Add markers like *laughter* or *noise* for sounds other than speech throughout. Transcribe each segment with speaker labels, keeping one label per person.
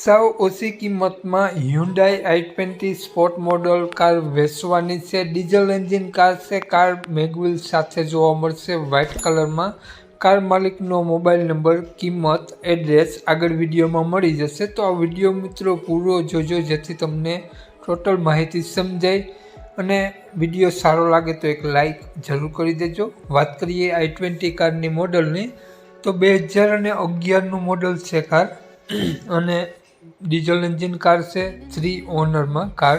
Speaker 1: સાવ ઓછી કિંમતમાં Hyundai I twenty sport model car વેચવાની છે. ડીઝલ એન્જિન કાર છે. કાર મેગવિલ સાથે જોવા મળશે. વ્હાઇટ કલરમાં કાર માલિકનો મોબાઈલ નંબર કિંમત એડ્રેસ આગળ વિડીયોમાં મળી જશે. તો આ વીડિયો મિત્રો પૂરો જોજો, જેથી તમને ટોટલ માહિતી સમજાય અને વીડિયો સારો લાગે તો એક લાઈક જરૂર કરી દેજો. વાત કરીએ આઈ ટ્વેન્ટી કારની મોડલની તો બે હજાર અને અગિયારનું મોડલ છે કાર અને ડીઝલ એન્જિન કાર છે થ્રી ઓનરમાં કાર.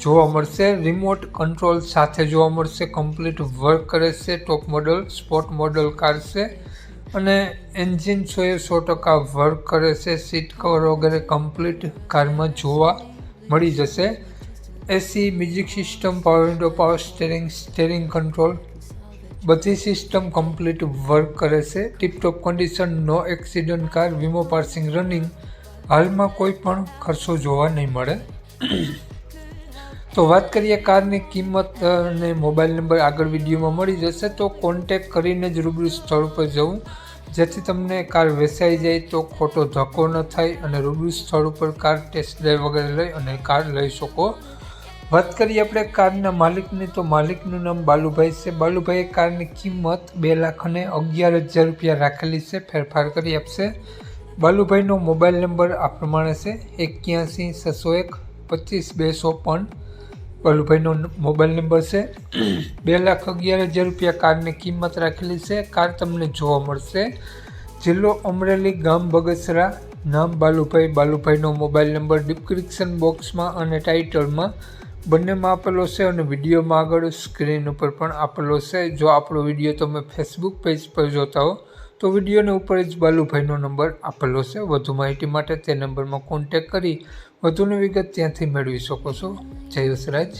Speaker 1: જોવા મળશે રિમોટ કંટ્રોલ સાથે જોવા મળશે કમ્પ્લીટ વર્ક કરે છે top model sport model car છે. અને એન્જિન સો એ સો ટકા વર્ક કરે છે સીટ કવર વગેરે કમ્પ્લીટ કારમાં જોવા મળી જશે. AC music system power window power steering steering control બધી સિસ્ટમ કમ્પ્લીટ વર્ક કરે છે. Tiptop condition no accident car વીમો પાર્સિંગ રનિંગ હાલમાં કોઈ પણ ખર્ચો જોવા નહીં મળે. તો વાત કરીએ કારની કિંમત અને મોબાઈલ નંબર આગળ વિડીયોમાં મળી જશે, તો કોન્ટેક કરીને જ રૂબરૂ સ્થળ ઉપર જવું. જેથી તમને કાર વેચાઈ જાય તો ખોટો ધક્કો ન થાય અને રૂબરૂ સ્થળ ઉપર કાર ટેસ્ટ ડ્રાઈવ વગેરે લઈ અને કાર લઈ શકો. વાત કરીએ આપણે કારના માલિકની, તો માલિકનું નામ બાલુભાઈ છે. બાલુભાઈએ કારની કિંમત બે લાખ અને અગિયાર હજાર રૂપિયા રાખેલી છે. ફેરફાર કરી આપશે. બાલુભાઈનો મોબાઈલ નંબર આ પ્રમાણે છે એક્યાસી છસો એક પચીસ બે પણ. બાલુભાઈનો મોબાઈલ નંબર છે *clears throat* બે લાખ અગિયાર હજાર રૂપિયા કારની કિંમત રાખેલી છે. કાર તમને જોવા મળશે. જિલ્લો અમરેલી ગામ બગસરા નામ બાલુભાઈ. બાલુભાઈનો મોબાઈલ નંબર ડિસ્ક્રિપ્શન બોક્સમાં અને ટાઇટલમાં બંનેમાં આપેલો છે અને વિડીયોમાં આગળ સ્ક્રીન ઉપર પણ આપેલો છે. જો આપણો વીડિયો તમે ફેસબુક પેજ પર જોતા હો તો વિડીયોની ઉપર જ બાલુભાઈનો નંબર આપેલો છે. વધુ માહિતી માટે તે નંબરમાં કોન્ટેક કરી વધુની વિગત ત્યાંથી મેળવી શકો છો. જય વસરાજ